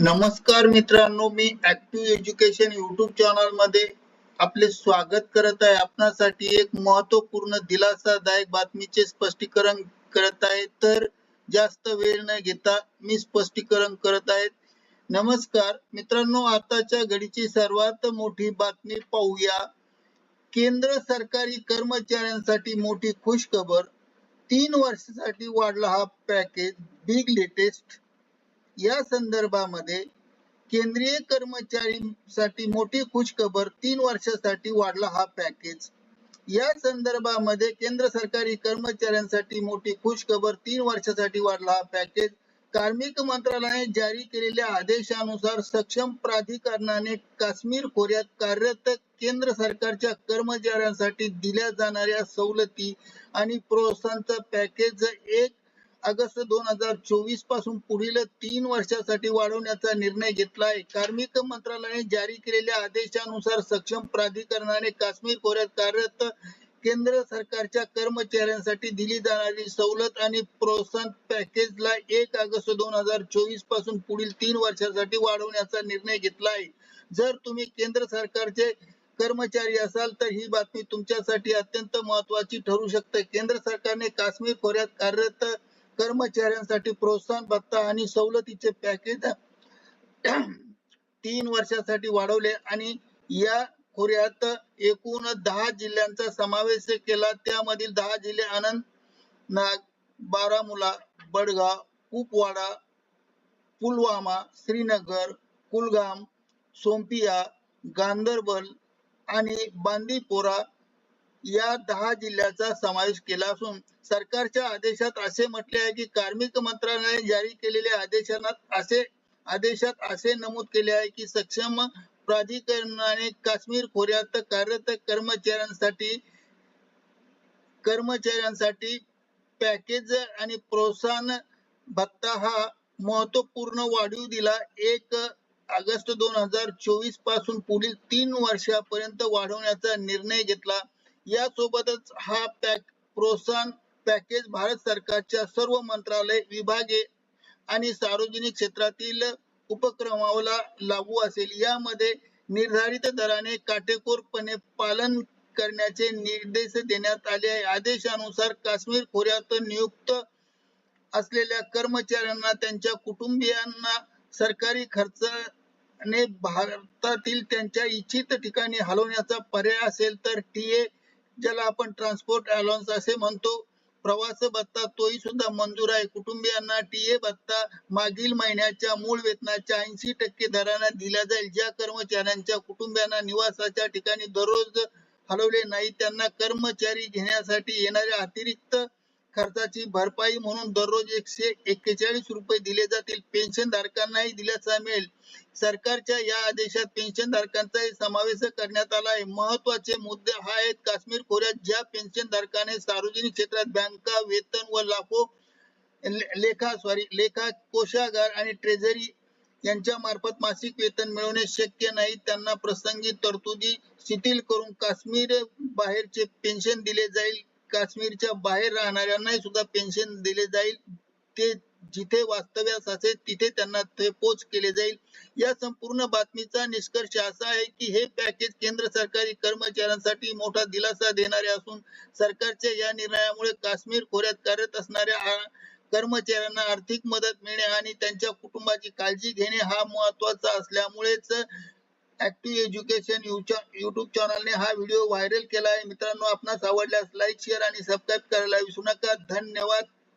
नमस्कार मित्रांनो मी ऍक्टिव्ह एज्युकेशन युट्यूब चॅनलमध्ये आपले स्वागत करत आहे. आपणासाठी एक महत्त्वपूर्ण दिलासादायक बातमीचे स्पष्टीकरण करत आहे. तर जास्त वेळ न घेता मी स्पष्टीकरण करत आहे. नमस्कार. मित्रांनो आताच्या घडीची सर्वात मोठी बातमी पाहूया. केंद्र सरकारी कर्मचाऱ्यांसाठी मोठी खुशखबर. तीन वर्षासाठी वाढला हा पॅकेज बिग लेटेस्ट या संदर्भामध्ये केंद्रीय कर्मचारीसाठी मोठी खुशखबर तीन वर्षासाठी वाढला हा पॅकेज या संदर्भामध्ये केंद्र सरकारी कर्मचाऱ्यांसाठी मोठी खुशखबर तीन वर्षासाठी वाढला हा पॅकेज कार्मिक मंत्रालयाने जारी केलेल्या आदेशानुसार सक्षम प्राधिकरणाने काश्मीर खोऱ्यात कार्यरत केंद्र सरकारच्या कर्मचाऱ्यांसाठी दिल्या जाणाऱ्या सवलती आणि प्रोत्साहनचा पॅकेज एक ऑगस्ट दोन हजार चोवीसपासून पुढील तीन वर्षासाठी वाढवण्याचा निर्णय घेतला आहे कार्मिक मंत्रालयाने जारी केलेल्या आदेशानुसार सक्षम प्राधिकरणाने काश्मीर खोऱ्यात कार्यरत केंद्र सरकारच्या कर्मचाऱ्यांसाठी दिली जाणारी सवलत आणि प्रोत्साहन पॅकेजला एक ऑगस्ट दोन हजार चोवीसपासून पुढील तीन वर्षासाठी वाढवण्याचा निर्णय घेतला आहे जर तुम्ही केंद्र सरकारचे कर्मचारी असाल तर ही बातमी तुमच्यासाठी अत्यंत महत्वाची ठरू शकते. केंद्र सरकारने काश्मीर खोऱ्यात कार्यरत कर्मचाऱ्यांसाठी प्रोत्साहन भत्ता आणि सवलतीचे पॅकेज तीन वर्षासाठी वाढवले आणि या खोऱ्यात एकूण दहा जिल्ह्यांचा समावेश केला. त्यामधील दहा जिल्हे आनंद नाग बारामुला बडगाव कुपवाडा पुलवामा श्रीनगर कुलगाम सोमपिया गांदरबल आणि बांदीपोरा या दहा जिल्ह्याचा समावेश केला असून सरकारच्या आदेशात असे म्हटले आहे की कार्मिक मंत्रालयाने जारी केलेल्या आदेशात असे आदेशात असे नमूद केले आहे की सक्षम प्राधिकरणाने काश्मीर खोऱ्यात कार्यरत कर्मचाऱ्यांसाठी कर्मचाऱ्यांसाठी पॅकेज आणि प्रोत्साहन भत्ता हा महत्त्वपूर्ण वाढीव दिला. एक ऑगस्ट दोन हजार चोवीसपासून पुढील तीन वर्षापर्यंत वाढवण्याचा निर्णय घेतला. यासोबतच हा पॅक प्रोत्साहन पॅकेज भारत सरकारच्या सर्व मंत्रालय विभागे आणि सार्वजनिक क्षेत्रातील उपक्रमाला लागू असेल. यामध्ये निर्धारित दराने काटेकोरपणे पालन करण्याचे निर्देश देण्यात आले आहे. आदेशानुसार काश्मीर खोऱ्यात नियुक्त असलेल्या कर्मचाऱ्यांना त्यांच्या कुटुंबियांना सरकारी खर्चाने भारतातील त्यांच्या इच्छित ठिकाणी हलवण्याचा पर्याय असेल तर टी ए ज्याला आपण ट्रान्सपोर्ट अलाउन्स असे म्हणतो. प्रवास भत्ता तोही सुद्धा मंजूर आहे. कुटुंबियांना टीए भत्ता मागील महिन्याच्या मूळ वेतनाच्या ऐंशी टक्के दराने दिला जाईल. ज्या कर्मचाऱ्यांच्या कुटुंबियांना निवासाच्या ठिकाणी दररोज हलवले नाही त्यांना कर्मचारी घेण्यासाठी येणाऱ्या अतिरिक्त खर्चाची भरपाई म्हणून दररोज एकशे एक्केचाळीस रुपये दिले जातील. पेन्शन धारकांनाही दिलासा मिळेल. सरकारच्या या आदेशात पेन्शन धारकांचाही समावेश करण्यात आला आहे. महत्त्वाचे मुद्दे हा आहेत काश्मीर खोऱ्यात ज्या पेन्शन धारकाने सार्वजनिक क्षेत्रात बँका वेतन व लाखो लेखा सॉरी लेखा कोषागार आणि ट्रेझरी यांच्या मार्फत मासिक वेतन मिळवणे शक्य नाही. त्यांना प्रसंगी तरतुदी शिथिल करून काश्मीर बाहेरचे पेन्शन दिले जाईल. काश्मीरच्या बाहेर राहणाऱ्यांनाही सुद्धा पेन्शन दिले जाईल. ते जिथे वास्तव्यास असेल तिथे त्यांना ते पोच केले जाईल. या संपूर्ण बातमीचा निष्कर्ष असा आहे की हे पॅकेज केंद्र सरकारी कर्मचाऱ्यांसाठी मोठा दिलासा देणारे असून सरकारच्या या निर्णयामुळे काश्मीर खोऱ्यात कार्यरत असणाऱ्या कर्मचाऱ्यांना आर्थिक मदत मिळणे आणि त्यांच्या कुटुंबाची काळजी घेणे हा महत्त्वाचा असल्यामुळेच ऍक्टिव्ह एज्युकेशन युट्यूब चॅनलने हा व्हिडिओ व्हायरल केला आहे. मित्रांनो आपणास आवडल्यास लाईक शेअर आणि सबस्क्राईब करायला विसरू नका. धन्यवाद.